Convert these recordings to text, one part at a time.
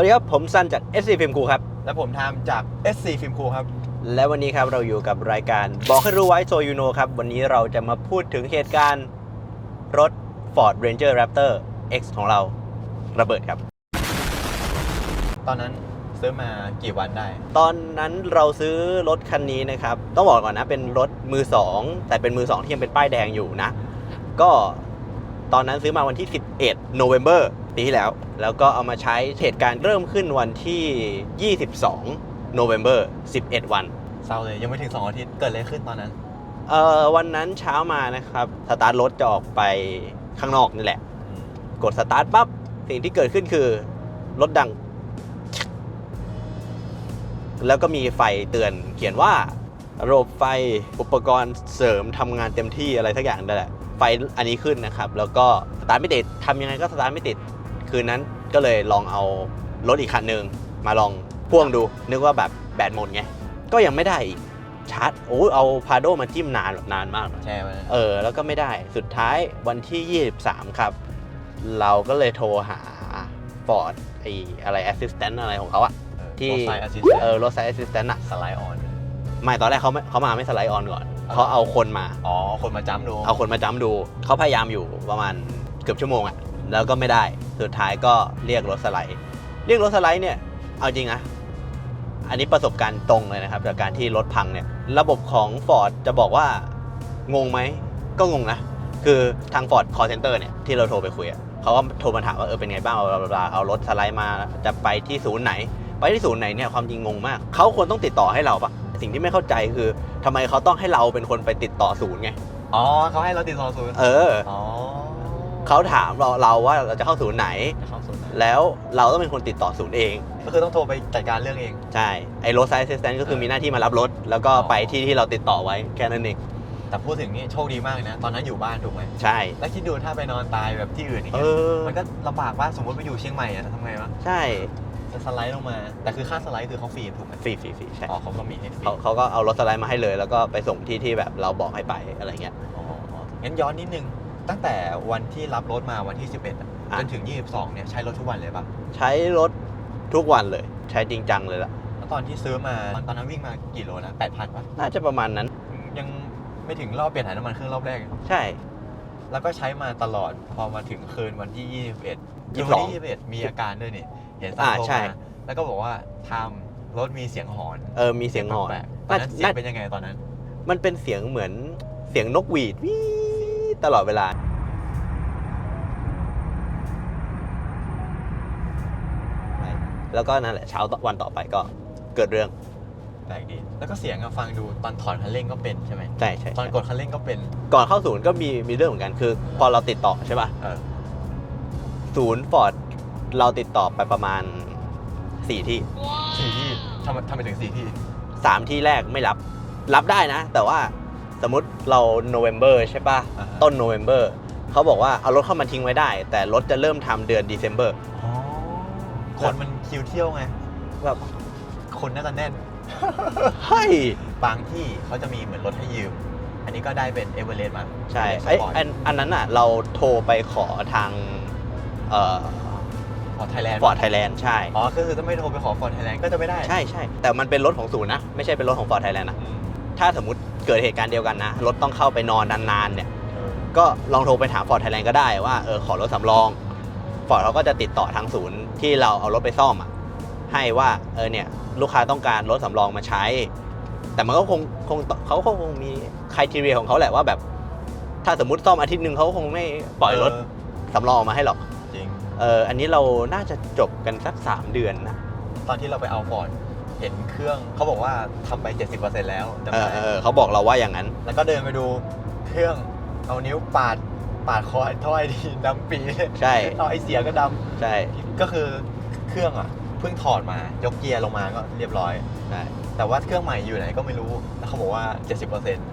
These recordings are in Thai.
วัสดีครับ ผมซันจาก SC Film Crew ครับ และผมทำจาก SC Film Crew ครับ และวันนี้ครับเราอยู่กับรายการบอกให้รู้ไว้โซยูโนครับ วันนี้เราจะมาพูดถึงเหตุการณ์รถ Ford Ranger Raptor X ของเราระเบิดครับ ตอนนั้นซื้อมากี่วันได้ ตอนนั้นเราซื้อรถคันนี้นะครับ ต้องบอกก่อนนะเป็นรถมือสองแต่เป็นมือสองที่ยังเป็นป้ายแดงอยู่นะ ก็ตอนนั้นซื้อมาวันที่ 11โนเวม ber ปีที่แล้ว แล้วก็เอามาใช้เหตุการณ์เริ่มขึ้นวันที่ 22โนเวม ber 11 วัน เศร้าเลยยังไม่ถึง 2 อาทิตย์เกิดอะไรขึ้นตอนนั้น เอ่อวันนั้นเช้ามานะครับ สตาร์ทรถจะออกไปข้างนอกนี่แหละ กดสตาร์ทปั๊บสิ่งที่เกิดขึ้นคือ รถดัง แล้วก็มีไฟเตือนเขียนว่าระบบไฟอุปกรณ์เสริมทำงานเต็มที่อะไรทักอย่างนั่นแหละไฟอันนี้ขึ้นนะครับ แล้วก็สตาร์ทไม่ติดทำยังไงก็สตาร์ทไม่ติด คืนนั้นก็เลยลองเอารถอีกคันหนึ่งมาลองพ่วงดู นึกว่าแบบแบตหมดไง ก็ยังไม่ได้อีกชาร์จโอ้ยเอาพาโดมาจิ้มนานแบบนานมากแชร์มาเออ แล้วก็ไม่ได้สุดท้ายวันที่ 23 ครับ เราก็เลยโทรหา Ford ไออะไร Assistant อะไรของเขาอะที่ที่ไซอาซิสเออรถไซ Assistant อะสไลด์ออนไม่ตอนแรกเขาไม่เขามาไม่สไลด์ออนก่อนเขาเอาคนมา อ๋อ คนมาจ้ำดู เอาคนมาจ้ำดู เขาพยายามอยู่ประมาณเกือบชั่วโมงอะ แล้วก็ไม่ได้ สุดท้ายก็เรียกรถสไลด์ เรียกรถสไลด์เนี่ย เอาจริงนะ อันนี้ประสบการณ์ตรงเลยนะครับ จากการที่รถพังเนี่ย ระบบของ Ford จะบอกว่างงไหม ก็งงนะ คือทาง Ford Call Center เนี่ย ที่เราโทรไปคุยอะเขาก็โทรมาถามว่าเออเป็นไงบ้างบลาบลาบลาเอารถสไลด์มาจะไปที่ศูนย์ไหน ไปที่ศูนย์ไหนเนี่ยความจริงงงมาก เขาควรต้องติดต่อให้เราปะสิ่งที่ไม่เข้าใจคือทำไมเขาต้องให้เราเป็นคนไปติดต่อศูนย์ไง อ๋อเขาให้เราติดต่อศูนย์ เออ อ๋อ เขาถามเราเราว่าเราจะเข้าศูนย์ไหนเข้าศูนย์นะแล้วเราต้องเป็นคนติดต่อศูนย์เอง ก็คือต้องโทรไปจัดการเรื่องเอง ใช่ ไอ้รถไซส์ assistant ก็คือมีหน้าที่มารับรถ แล้วก็อ๋อไปที่ที่เราติดต่อไว้แค่นั้นเอง แต่พูดถึงนี่โชคดีมากเลยนะ ตอนนั้นอยู่บ้านถูกไหมใช่ แล้วคิดดูถ้าไปนอนตายแบบที่อื่นอย่างเอเงี้ยอมันก็ลำบากว่าสมมติไปอยู่เชียงใหม่อะทำไงวะ ใช่จะสไลด์ลงมา แต่คือค่าสไลด์คือเขาฟรีถูกไหมฟรีฟรีฟรีใช่อ๋อเขาก็มีให้ฟรีเขาเขาก็เอารถสไลด์มาให้เลย แล้วก็ไปส่งที่ที่แบบเราบอกให้ไปอะไรเงี้ย อ๋องั้นย้อนนิดนึง ตั้งแต่วันที่รับรถมาวันที่ 11อะอะ จนถึง 22 เนี่ยใช้รถทุกวันเลยปะใช้รถทุกวันเลย ใช้จริงจังเลยล่ะ แล้วตอนที่ซื้อมาตอนนั้นวิ่งมากี่โลนะ8,000ปะน่าจะประมาณนั้น ยังไม่ถึงรอบเปลี่ยนถ่ายน้ำมันเครื่องรอบแรก ใช่ แล้วก็ใช้มาตลอดพอมาถึงคืนวันที่ 21คือ22วันที่ 21 มีอาการด้วยนี่ เห็นสั่งอ่าโทรใช่ มาแล้วก็บอกว่าทำรถมีเสียงหอนเออมีเสียงหอนแปลกๆตอนนั้นเสียงน่าเป็นยังไงตอนนั้น มันเป็นเสียงเหมือนเสียงนกหวีดวีด ตลอดเวลาแล้วก็นั่นแหละเช้าวันต่อไปก็เกิดเรื่องแปลกดี แล้วก็เสียงอะฟังดูตอนถอนคันเร่งก็เป็นใช่ไหมใช่ใช่ตอนใช่กดคันเร่งก็เป็น ก่อนเข้าศูนย์ก็มีมีเรื่องเหมือนกันคือ พอเราติดต่อใช่ป่ะเออศูนย์ฟอร์ดเราติดต่อไปประมาณสี่ที่สี่ที่ทำไมทำไมถึงสี่ที่สามที่แรกไม่รับ รับได้นะ แต่ว่า สมมติเราโนเวม ber ใช่ป่ะ อ่าฮะ ต้นโนเวม ber เขาบอกว่าเอารถเข้ามาทิ้งไว้ได้ แต่รถจะเริ่มทำเดือน December อ๋อคนมันคิวเที่ยวไง แบบคนน่าจะแน่น เฮ้ย บางที่เขาจะมีเหมือนรถให้ยืม อันนี้ก็ได้เป็นเอเวอเรสต์มาใช่สไอ้ปอร์ตอันอันนั้นอะ เราโทรไปขอทางเอ่อฟอร์ดไทยแลนด์ฟอร์ดไทยแลนด์ใช่ อ๋อก็คือถ้าไม่โทรไปขอฟอร์ดไทยแลนด์ก็จะไม่ได้ใช่ใช่แต่มันเป็นรถของศูนย์นะ ไม่ใช่เป็นรถของฟอร์ดไทยแลนด์นะ อืมถ้าสมมติ เกิดเหตุการณ์เดียวกันนะ รถต้องเข้าไปนอนนานๆเนี่ยเออก็ลองโทรไปถามฟอร์ดไทยแลนด์ก็ได้ว่าเออขอรถสำรองฟอร์ดเขาก็จะติดต่อทางศูนย์ที่เราเอารถไปซ่อมอะให้ว่าเออเนี่ยลูกค้าต้องการรถสำรองมาใช้ แต่มันก็คงคงเขาก็คงมีคุณทีเรียของเขาแหละว่าแบบ ถ้าสมมติซ่อมอาทิตย์หนึ่งเขาก็คงไม่ปล่อยรถเสำรองออกมาให้หรอกจริงเอออันนี้เราน่าจะจบกันสัก 3 เดือนนะตอนที่เราไปเอาฟอร์ด เห็นเครื่องเขาบอกว่าทำไป 70%แล้วจำเออได้เออเขาบอกเราว่าอย่างนั้น แล้วก็เดินไปดูเครื่องเอานิ้วปาดปาดคอถ้อยดีดำปีใช่เอาไอเสียก็ดใช่ำก็คือเครื่องอะเพิ่งถอดมายกเกียร์ลงมาก็เรียบร้อย ใช่แต่ว่าเครื่องใหม่อยู่ไหนก็ไม่รู้แล้วเขาบอกว่า 70%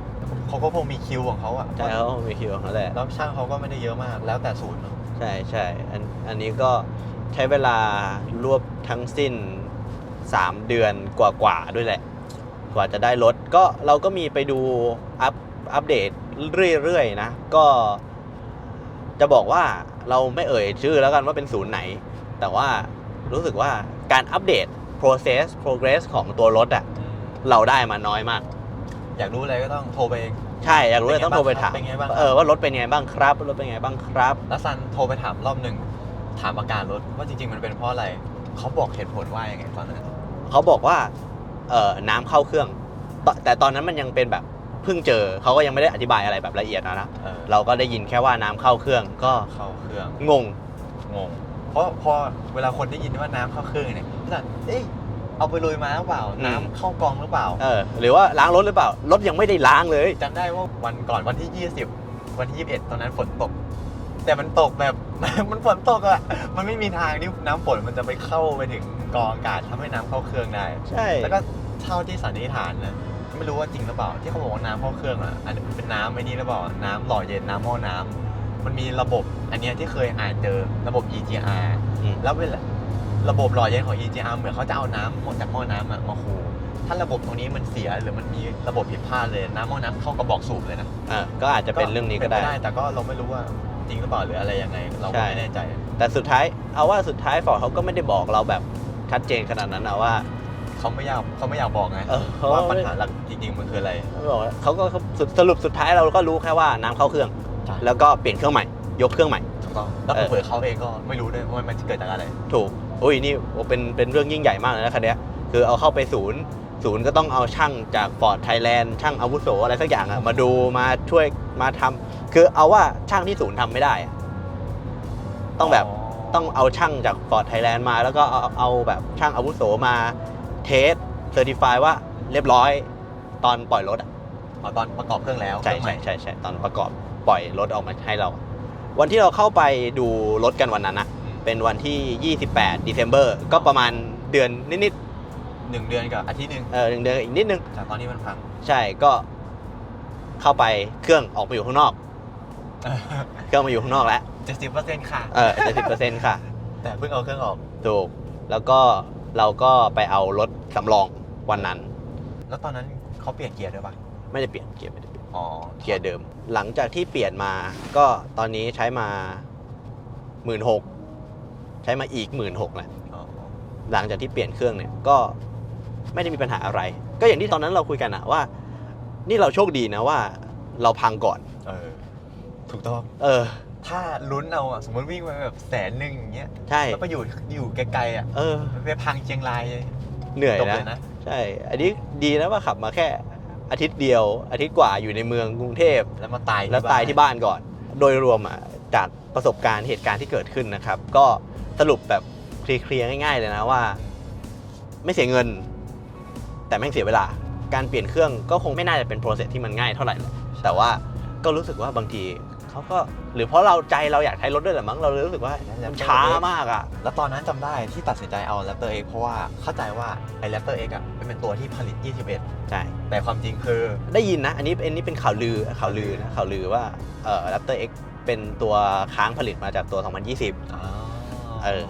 เขาก็คงมีคิวของเขาอะใช่เขามีคิวของเขาแหละ แล้วช่างเขาก็ไม่ได้เยอะมากแล้วแต่ศูนย์เนอะ ใช่ใช่อันอันนี้ก็ใช้เวลารวบทั้งสิ้น 3 เดือนกว่าๆด้วยแหละ กว่าจะได้รถก็เราก็มีไปดูอัพอัปเดตเรื่อยๆนะ ก็ จะบอกว่าเราไม่เอ่ยชื่อแล้วกันว่าเป็นศูนย์ไหน แต่ว่ารู้สึกว่าการอัปเดต process progress ของตัวรถอะเราได้มาน้อยมาก อยากรู้อะไรก็ต้องโทรไปเองใช่อยากรู้เลยต้องโทรไปถามเป็นไงบ้างครับเออว่ารถเป็นไงบ้างครับรถเป็นไงบ้างครับ แล้วซันโทรไปถามรอบหนึ่งถามอาการรถว่าจริง ๆ มันเป็นเพราะอะไร เขาบอกเหตุผลว่ายังไงตอนนั้น เขาบอกว่าเออน้ำเข้าเครื่องตแต่ตอนนั้นมันยังเป็นแบบเพิ่งเจอเขาก็ยังไม่ได้อธิบายอะไรแบบละเอียดนะนะเออเราก็ได้ยินแค่ว่าน้ำเข้าเครื่องก็เข้าเครื่องงงงง เพราะพอเวลาคนได้ยินว่าน้ำเข้าเครื่องเนี่ยก็จะเอ๊ะเอาไปลุยมาหรือเปล่าอืมน้ำเข้ากองหรือเปล่าเออหรือว่าล้างรถหรือเปล่ารถยังไม่ได้ล้างเลยจำได้ว่าวันก่อนวันที่ 20 วันที่ 21 ตอนนั้นฝนตก แต่มันตกแบบ มันฝนตกอะมันไม่มีทางที่น้ำฝนมันจะไปเข้าไปถึงกองอากาศทำให้น้ำเข้าเครื่องได้ ใช่แล้วก็เท่าที่สันนิษฐานนะไม่รู้ว่าจริงหรือเปล่า ที่เขาบอกว่าน้ำเข้าเครื่องอะอันนี้เป็นน้ำไม่นี่หรือเปล่าน้ำหล่อเย็นน้ำหม้อน้ำมันมีระบบอันเนี้ยที่เคยอ่านเจอระบบ EGR อืมแล้วเวลาระบบหล่อเย็นของ EGR เหมือนเขาจะเอาน้ำจากหม้อน้ำอะมาคูถ้าระบบตรงนี้มันเสียหรือมันมีระบบผิดพลาดเลยน้ำหม้อน้ำเข้ากระบอกสูบเลยนะเออก็อาจจะเป็นเรื่องนี้ก็ได้ป็แต่ก็เราไม่รู้ว่า จริงหรือเปล่าหรืออะไรยังไง เราก็ใช่ไม่แน่ใจ แต่สุดท้ายเอาว่าสุดท้ายฟอร์ดเขาก็ไม่ได้บอกเราแบบชัดเจนขนาดนั้นนะว่าเขาไม่อยากเขาไม่อยากบอกไงเออเขาว่าปัญหาหลักจริงๆมันคืออะไรเขาบอกว่าเขาก็สุดสรุปสุดท้ายเราก็รู้แค่ว่าน้ำเข้าเครื่องใช่แล้วก็เปลี่ยนเครื่องใหม่ ยกเครื่องใหม่ถูกต้องแล้วเออเผื่อๆเขาเองก็ไม่รู้ด้วยว่ามันเกิดจากอะไร ถูกอุ้ยนี่เป็นเป็นเรื่องยิ่งใหญ่มากเลยนะคันเนี้ยคือเอาเข้าไปศูนย์ ศูนย์ก็ต้องเอาช่างจากฟอร์ดไทยแลนด์ช่างอาวุโสอะไรสักอย่างอะมาดูมาช่วยมาทำคือเอาว่าช่างที่ศูนย์ทำไม่ได้อะต้องแบบต้องเอาช่างจากฟอร์ดไทยแลนด์มา แล้วก็เอาเอาแบบช่างอาวุโสมาเทสเซอร์ติฟายว่าเรียบร้อยตอนปล่อยรถอะอ๋อตอนประกอบเครื่องแล้วใช่เครื่องใช่ม่ใช่ใช่ตอนประกอบปล่อยรถออกมาให้เรา วันที่เราเข้าไปดูรถกันวันนั้นนะอืมเป็นวันที่ 28 December ก็ประมาณเดือนนิด หนึ่งเดือนกับอาทิตย์หนึ่งๆเออหนึ่งเดือนอีกนิดนึง จากตอนนี้มันพัง ใช่ก็เข้าไปเครื่องออกมาอยู่ข้างนอก เครื่องมาอยู่ข้างนอกแล้วเจ็ดสิบเปอร์เซ็นต์ค่ะ เออเจ็ดสิบเปอร์เซ็นต์ค่ะ แต่เพิ่งเอาเครื่องออก ถูก แล้วก็เราก็ไปเอารถสำรองวันนั้น แล้วตอนนั้นเขาเปลี่ยนเกียร์ด้วยปะไม่ได้เปลี่ยนเกียร์ไม่ได้เปลี่ยนอ๋อเกียร์เดิม หลังจากที่เปลี่ยนมาก็ตอนนี้ใช้มาหมื่นหกใช้มาอีกหมื่นหกแหละอ๋อหลังจากที่เปลี่ยนเครื่องเนี่ยก็ ไม่ได้มีปัญหาอะไร ก็อย่างที่ตอนนั้นเราคุยกันอะว่า นี่เราโชคดีนะว่า เราพังก่อน เออ ถูกต้อง เออ ถ้าลุ้นเอาอะสมมติวิ่งไปแบบแสนหนึ่งอย่างเงี้ยใช่แล้วไปอยู่อยู่ไกลๆอะเออไปพังเชียงรายเหนื่อยจบนะเลยนะ ใช่ อันนี้ดีนะว่าขับมาแค่อาทิตย์เดียว อาทิตย์กว่าอยู่ในเมืองกรุงเทพแล้วมาตายแล้วตายที่บ้านก่อน โดยรวมอะจากประสบการณ์เหตุการณ์ที่เกิดขึ้นนะครับ ก็สรุปแบบเคลียร์ๆง่าย ๆ เลยนะว่า ไม่เสียเงิน แต่แม่งเสียเวลา การเปลี่ยนเครื่องก็คงไม่น่าจะเป็นโปรเซสที่มันง่ายเท่าไหร่หรอกแต่ว่าก็รู้สึกว่าบางทีเขาก็หรือเพราะเราใจเราอยากใช้รถด้วยแหละมั้งเราเลยรู้สึกว่ามันช้ามากอะ แล้วตอนนั้นจำได้ที่ตัดสินใจเอา Raptor X เพราะว่าเข้าใจว่าไอ้ Raptor X อะมันเป็นตัวที่ผลิต 21 ใช่ แต่ความจริงคือ ได้ยินนะ อันนี้อันนี้เป็นข่าวลือข่าวลือนะข่าวลือว่าเอ่อ Raptor X เป็นตัวค้างผลิตมาจากตัว 2020อ๋อเออ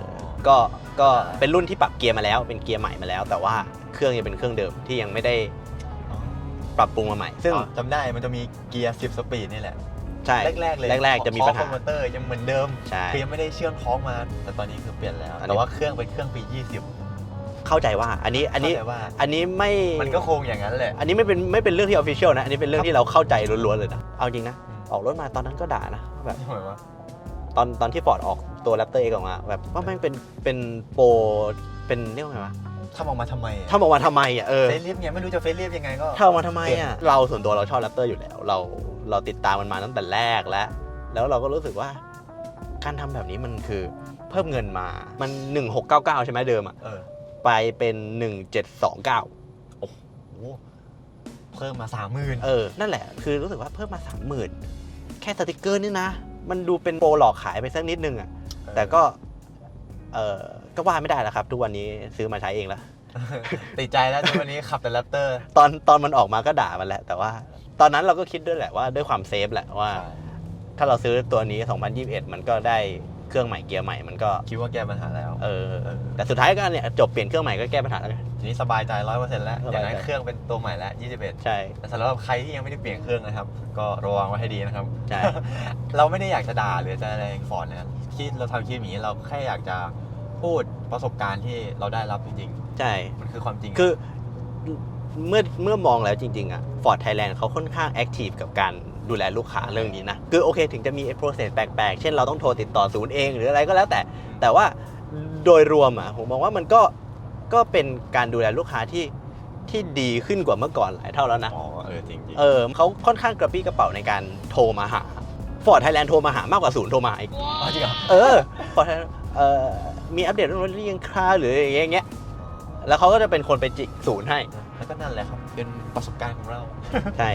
ก็ก็เป็นรุ่นที่ปรับเกียร์มาแล้วเป็นเกียร์ใหม่มาแล้ว แต่ว่าเครื่องยังเป็นเครื่องเดิมที่ยังไม่ได้อ๋อปรับปรุงมาใหม่ ซึ่งอ๋อจำได้มันจะมีเกียร์ 10 สปีดนี่แหละ ใช่แรกๆเลยแรกๆจะมีปัญหา คอมพิวเตอร์ยังเหมือนเดิมใช่ คือยังไม่ได้เชื่อมท้องมา แต่ตอนนี้คือเปลี่ยนแล้ว อันนี้ แต่ว่าเครื่องเป็นเครื่องปี 20เข้าใจว่าอันนี้อันนี้เข้าใจว่า อันนี้ไม่ มันก็คงอย่างนั้นแหละ อันนี้ไม่เป็นไม่เป็นเรื่องที่ official นะ อันนี้เป็นเรื่องที่เราเข้าใจล้วนๆเลยนะ เอาจริงนะอืมออกรถมาตอนนั้นก็ด่านะแบบหมายว่า ตอนตอนที่ฟอร์ดออกตัว Raptor X ออกมา แบบว่าแม่งเป็นเป็นโปรเป็นเรียกว่าไงวะทำออกมาทำไมอะทำออกมาทำไมอะเออเฟซลิฟไงไม่รู้จะเฟซลิฟยังไงก็ทำออกมาทำไมอะเราส่วนตัวเราชอบ Raptor อยู่แล้ว เราเราติดตามมันมาตั้งแต่แรกแล้ว แล้วเราก็รู้สึกว่า การทำแบบนี้มันคือเพิ่มเงินมามัน 1699 ใช่ไหมเดิมอะเออไปเป็น 1729 โอ้โหเพิ่มมาสามหมื่นเออ นั่นแหละ คือรู้สึกว่าเพิ่มมา 30,000 แค่สติกเกอร์นี่นะ มันดูเป็นโปรหลอกขายไปสักนิดนึงอะแต่ก็เออก็ว่าไม่ได้แล้วครับ ทุกวันนี้ซื้อมาใช้เองแล้วติดใจแล้วทุกวันนี้ขับแต่แรปเตอร์ตอนตอนมันออกมาก็ด่ามันแหละ แต่ว่า ตอนนั้นเราก็คิดด้วยแหละว่าด้วยความเซฟแหละว่า ถ้าเราซื้อตัวนี้ 2021 มันก็ได้ เครื่องใหม่เกียร์ใหม่มันก็คิดว่าแก้ปัญหาแล้ว เออแต่สุดท้ายก็เนี่ยจบเปลี่ยนเครื่องใหม่ก็แก้ปัญหาแล้วกันทีนี้สบายใจร้อยเปอร์เซ็นต์แล้วสอบายใจย่างนั้นเครื่องเป็นตัวใหม่แล้ว21ใช่แต่สำหรับใครที่ยังไม่ได้เปลี่ยนเครื่องนะครับ ก็ระวังไว้ให้ดีนะครับใช่เราไม่ได้อยากจะด่าหรือจะอะไรฟอนนะครับที่เราทำคลิปอย่างนี้เราแค่อยากจะพูดประสบการณ์ที่เราได้รับจริงใช่ๆมันคือความจริงคือเมื่อเมื่อมองแล้วจริง ๆอะ Ford Thailand เขาค่อนข้างแอคทีฟกับการ ดูแลลูกค้าเรื่องนี้นะ คือโอเค ถึงจะมี process แปลกๆ เช่นเราต้องโทรติดต่อศูนย์เอง หรืออะไรก็แล้วแต่ แต่ว่าโดยรวมอะผมมองว่ามันก็ก็เป็นการดูแลลูกค้าที่ที่ดีขึ้นกว่าเมื่อก่อนหลายเท่าแล้วนะ อ๋อ เออ จริงจริงเออเขาค่อนข้างกระปี้กระเป๋าในการโทรมาหา Ford Thailand โทรมาหามากกว่าศูนย์โทรมาอีกอ๋อจริงเหรอเออ Ford Thailand เออมีอัปเดตเรื่องรถหรือยังคาหรืออย่างเงี้ยแล้วเขาก็จะเป็นคนไปจิกศูนย์ให้ แล้วก็นั่นแหละครับ เป็นประสบการณ์ของเรา ใช่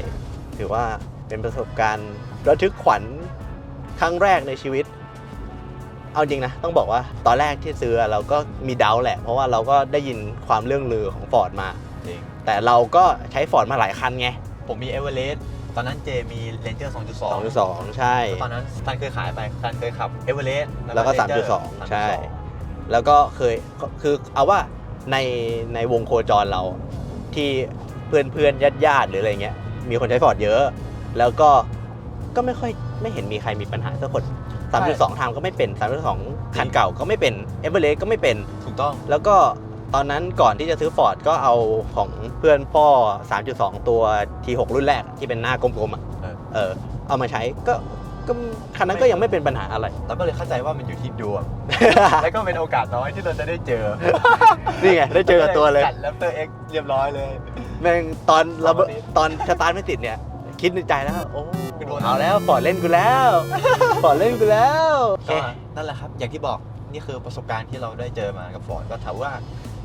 ถือว่า เป็นประสบการณ์ระทึกขวัญครั้งแรกในชีวิต เอาจริงนะ ต้องบอกว่าตอนแรกที่ซื้อเราก็มีเดาแหละ เพราะว่าเราก็ได้ยินความเรื่องลือของฟอร์ดมา จริง แต่เราก็ใช้ฟอร์ดมาหลายคันไงผมมีเอเวอเรสต์ตอนนั้นเจมีเ a นเจอร์2.2 2.2 ใช่ ตอนนั้นซันเคยขายไปซันเคยขับเอเวอเรสต์แล้วก็ 3.2 ใช่ แล้วก็เคยคือเอาว่าในในวงโคจรเราที่เพื่อนเพื่อนญาติญาติๆหรืออะไรเงี้ยมีคนใช้ฟอร์ดเยอะ แล้วก็ก็ไม่ค่อยไม่เห็นมีใครมีปัญหาสักคน3.2ทามก็ไม่เป็น3.2คันเก่าก็ไม่เป็นเอเวอเรสต์ก็ไม่เป็น ถูกต้อง แล้วก็ตอนนั้นก่อนที่จะซื้อฟอร์ดก็เอาของเพื่อนพ่อ 3.2 ตัว T6 รุ่นแรกที่เป็นหน้ากลมๆอะเออ เออ เอามาใช้ก็ก็คันนั้นก็ยังไม่เป็นปัญหาอะไร เราก็เลยเข้าใจว่ามันอยู่ที่ดวง แล้วก็เป็นโอกาสน้อยที่เราจะได้เจอนี่ไง ได้เจอกับตัวเลย จัดแรปเตอร์เอ็กเรียบร้อยเลย แม่งตอนระเบิดวันนี้ตอนสตาร์ทไม่ติดเนี่ย คิดในใจแล้ว โอ้กูโดน เอาแล้วฟอร์ดเล่นกูแล้วฟอร์ดเล่นกูแล้วโอเค ก็นั่นแหละครับ อย่างที่บอกนี่คือประสบการณ์ที่เราได้เจอมากับฟอร์ดก็ถือว่า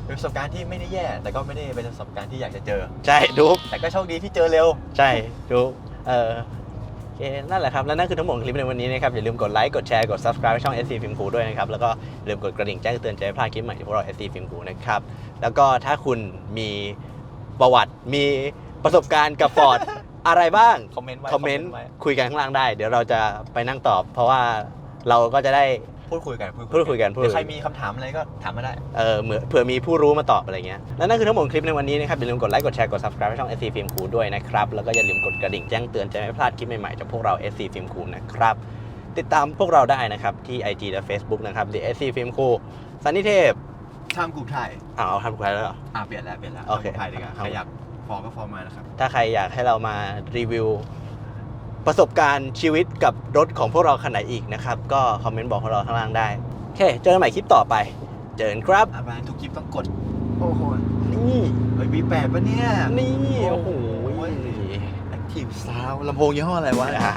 เป็นประสบการณ์ที่ไม่ได้แย่ แต่ก็ไม่ได้เป็นประสบการณ์ที่อยากจะเจอ ใช่ดู แต่ก็โชคดีที่เจอเร็ว ใช่ดูเออโอเค นั่นแหละครับ แล้วนั่นคือทั้งหมดของคลิปในวันนี้นะครับ อย่าลืมกดไลค์ กดแชร์ กด subscribe ช่อง SC Film Crew ด้วยนะครับ แล้วก็อย่าลืมกดกระดิ่งแจ้งเตือนจะไม่พลาดคลิปใหม่จากพวกเรา SC Film Crew นะครับ แล้วก็ถ้าคุณมีประวัติ มีประสบการณ์กับฟอร์ด อะไรบ้างคอมเมนต์ไว้คอมเมนต์ไว้คุยกันข้างล่างได้ เดี๋ยวเราจะไปนั่งตอบ เพราะว่าเราก็จะได้ พูดคุยกันพูดคุยกันพูดคุยกัน หรือใครมีคำถามอะไรก็ถามมาได้ เออเหมือนเผื่อมีผู้รู้มาตอบอะไรเงี้ยและนั่นคือทั้งหมดของคลิปในวันนี้นะครับอย่าลืมกดไลค์กดแชร์กด subscribe ให้ช่อง SC Film Crew ด้วยนะครับแล้วก็อย่าลืมกดกระดิ่งแจ้งเตือนจะไม่พลาดคลิปใหม่ๆจากพวกเรา SC Film Crew นะครับติดตามพวกเราได้นะครับที่ IG และ Facebook นะครับ The SC Film Crew สันนิเทพ ชามกลุ่มไทยอ้าวเอาทำใครแล้วเหรอ อ่าเปลี่ยนแล้วเปลี่ยนแล้วโอเค ชามกลุ่มไทยดีกว่าครับใครอยาก ฟอร์ก็ฟอร์มานะครับ ถ้าใครอยากให้เรามารีวิว ประสบการณ์ชีวิตกับรถของพวกเราคันไหนอีกนะครับ ก็คอมเมนต์บอกพวกเราข้างล่างได้ โอเค เจอกันใหม่คลิปต่อไป เจอกันครับอาบานทุกคลิปต้องกด โอ้โห นี่เฮ้ยวีแปดปะเนี่ย นี่ โอ้โห แอคทีฟซาวลำโพงยี่ห้ออะไรวะอ่า